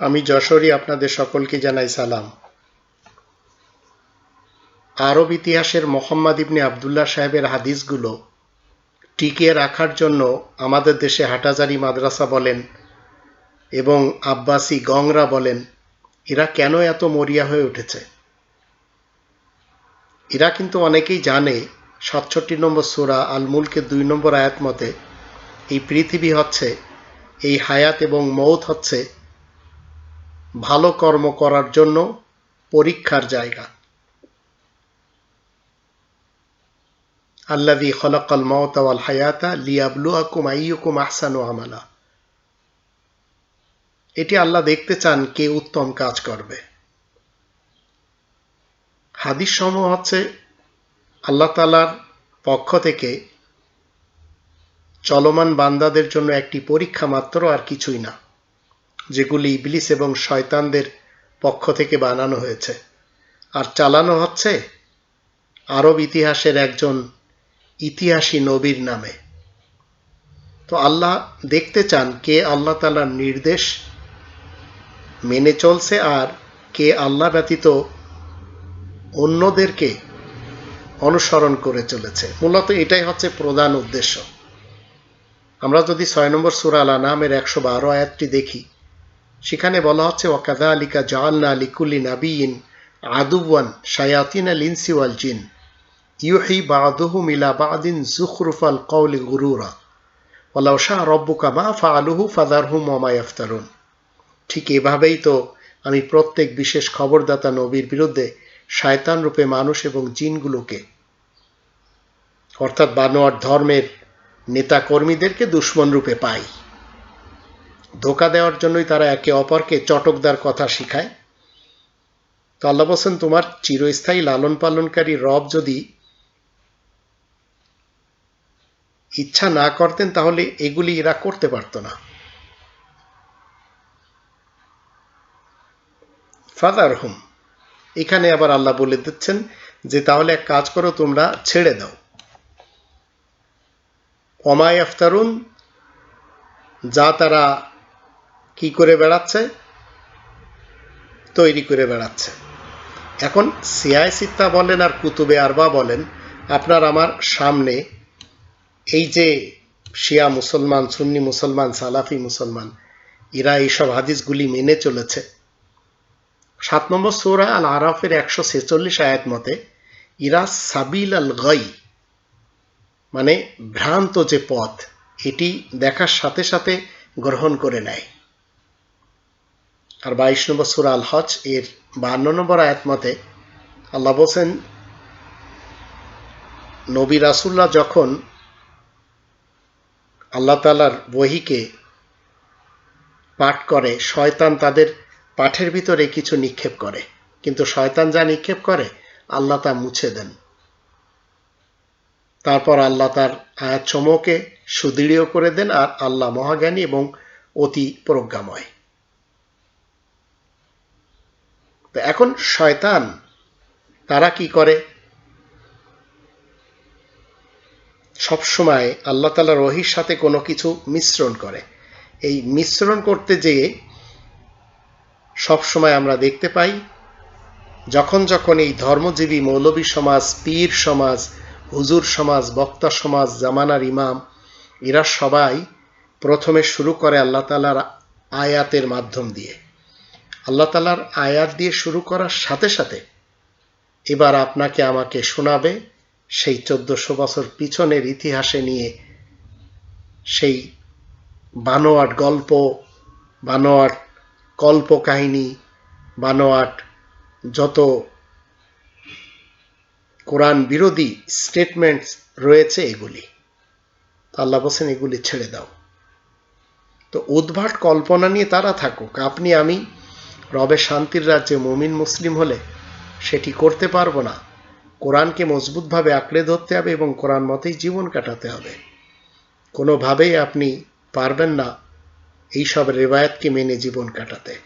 আমি যশোরী আপনাদের সকলকে জানাই সালাম। আরব ইতিহাসের মোহাম্মদ ইবনে আবদুল্লাহ সাহেবের হাদিসগুলো টিকিয়ে রাখার জন্য আমাদের দেশে হাটাজারি মাদ্রাসা বলেন এবং আব্বাসি গংরা বলেন, এরা কেন এত মরিয়া হয়ে উঠেছে? এরা কিন্তু অনেকেই জানে সাতষট্টি নম্বর সোরা আলমুলকে দুই নম্বর আয়াত মতে, এই পৃথিবী হচ্ছে, এই হায়াত এবং মৌত হচ্ছে ভালো কর্ম করার জন্য পরীক্ষার জায়গা। আল্লাদি খলাকাল মওতাওয়াল হায়াতা লিয়াবলুয়াকুম আইয়ুকুম আহসানু আমালা। এটি আল্লাহ দেখতে চান কে উত্তম কাজ করবে। হাদিস সমূহ হচ্ছে, আল্লাহ তালার পক্ষ থেকে চলমান বান্দাদের জন্য একটি পরীক্ষা মাত্র আর কিছুই না। যেগুলি ইবলিস এবং শয়তানদের পক্ষ থেকে বানানো হয়েছে। আর চালানো হচ্ছে আরব ইতিহাসের একজন ইতিহাসী নবীর নামে। তো আল্লাহ দেখতে চান কে আল্লাহ তালার নির্দেশ মেনে চলছে আর কে আল্লাহ ব্যতীত অন্যদেরকে অনুসরণ করে চলেছে। মূলত এটাই হচ্ছে প্রধান উদ্দেশ্য। আমরা যদি ছয় নম্বর সুরাল নামের একশো বারো আয়াতটি দেখি সেখানে বলা হচ্ছে ওয়াকাদা আলিকা জাহান্না আলিকুল্লি নাবিন আদুওয়ান শায়াতিন আল ইনসি ওয়াল জিন। ইউহি বাদুহু মিলা বাদিন জুখরুফাল কৌলি গুরুরা। ওলাও শাহ রব্বুকা মা ফালুহু ফাদারহু মমা ইফতারুন ঠিক এভাবেই তো আমি প্রত্যেক বিশেষ খবরদাতা নবীর বিরুদ্ধে শায়তান রূপে মানুষ এবং জিনগুলোকে, অর্থাৎ বানোয়ার ধর্মের নেতা কর্মীদেরকে দুশ্মন রূপে পাই। ধোকা দেওয়ার জন্যই তারা একে অপরকে চটকদার কথা শিখায়। তো আল্লাহ বলছেন, তোমার চিরস্থায়ী লালন পালনকারী রব যদি ইচ্ছা না করতেন, তাহলে এগুলি এরা করতে পারত না। ফাদার হুম এখানে আবার আল্লাহ বলে দিচ্ছেন যে, তাহলে এক কাজ করো, তোমরা ছেড়ে দাও। অমায় আফতারুন যা তারা কি করে বেড়াচ্ছে? তৈরি করে বেড়াচ্ছে। এখন সিয়ায় সিত্তা বলেন আর কুতুবে আরবা বলেন, আপনার আমার সামনে এই যে শিয়া মুসলমান, সুন্নি মুসলমান, সালাফি মুসলমান, এরা এইসব হাদিসগুলি মেনে চলেছে। সাত নম্বর সৌরা আল আরাফের একশো ছেচল্লিশ আয়াত মতে, ইরা সাবিল আল গাই মানে ভ্রান্ত যে পথ, এটি দেখার সাথে সাথে গ্রহণ করে নেয়। আর বাইশ নম্বর সুরা আল হজ এর বান্ন নম্বর আয়াত মতে আল্লাহ বলছেন, নবী রাসুল্লাহ যখন আল্লাহ তালার বহিকে পাঠ করে, শয়তান তাদের পাঠের ভিতরে কিছু নিক্ষেপ করে। কিন্তু শয়তান যা নিক্ষেপ করে, আল্লাহ তা মুছে দেন। তারপর আল্লাহ তার আয়াত সমূহকে সুদৃঢ় করে দেন আর আল্লাহ মহাজ্ঞানী এবং অতি প্রজ্ঞাময়। তো এখন শয়তান, তারা কি করে? সবসময় আল্লাহ তালা রহির সাথে কোনো কিছু মিশ্রণ করে। এই মিশ্রণ করতে যেয়ে সবসময় আমরা দেখতে পাই, যখন যখন এই ধর্মজীবী মৌলবী সমাজ, পীর সমাজ, হুজুর সমাজ, বক্তা সমাজ, জামানার ইমাম, এরা সবাই প্রথমে শুরু করে আল্লাহ তালার আয়াতের মাধ্যম দিয়ে। আল্লাহ তালার আয়াত দিয়ে শুরু করার সাথে সাথে এবার আপনাকে আমাকে শোনাবে সেই চোদ্দশো বছর পিছনের ইতিহাসে নিয়ে সেই বানোয়াট গল্প, বানোয়াট কল্পকাহিনী, বানোয়াট যত কোরআন বিরোধী স্টেটমেন্টস রয়েছে এগুলি। আল্লাহ বলছেন, এগুলি ছেড়ে দাও। তো উদ্ভাট কল্পনা নিয়ে তারা থাকুক। আপনি, আমি রবে শান্তির রাজ্যে মুমিন মুসলিম হলে সেটি করতে পারব না। কোরআনকে মজবুতভাবে আঁকড়ে ধরতে হবে এবং কোরআন মতেই জীবন কাটাতে হবে। কোনোভাবেই আপনি পারবেন না এইসব রেবায়াতকে মেনে জীবন কাটাতে।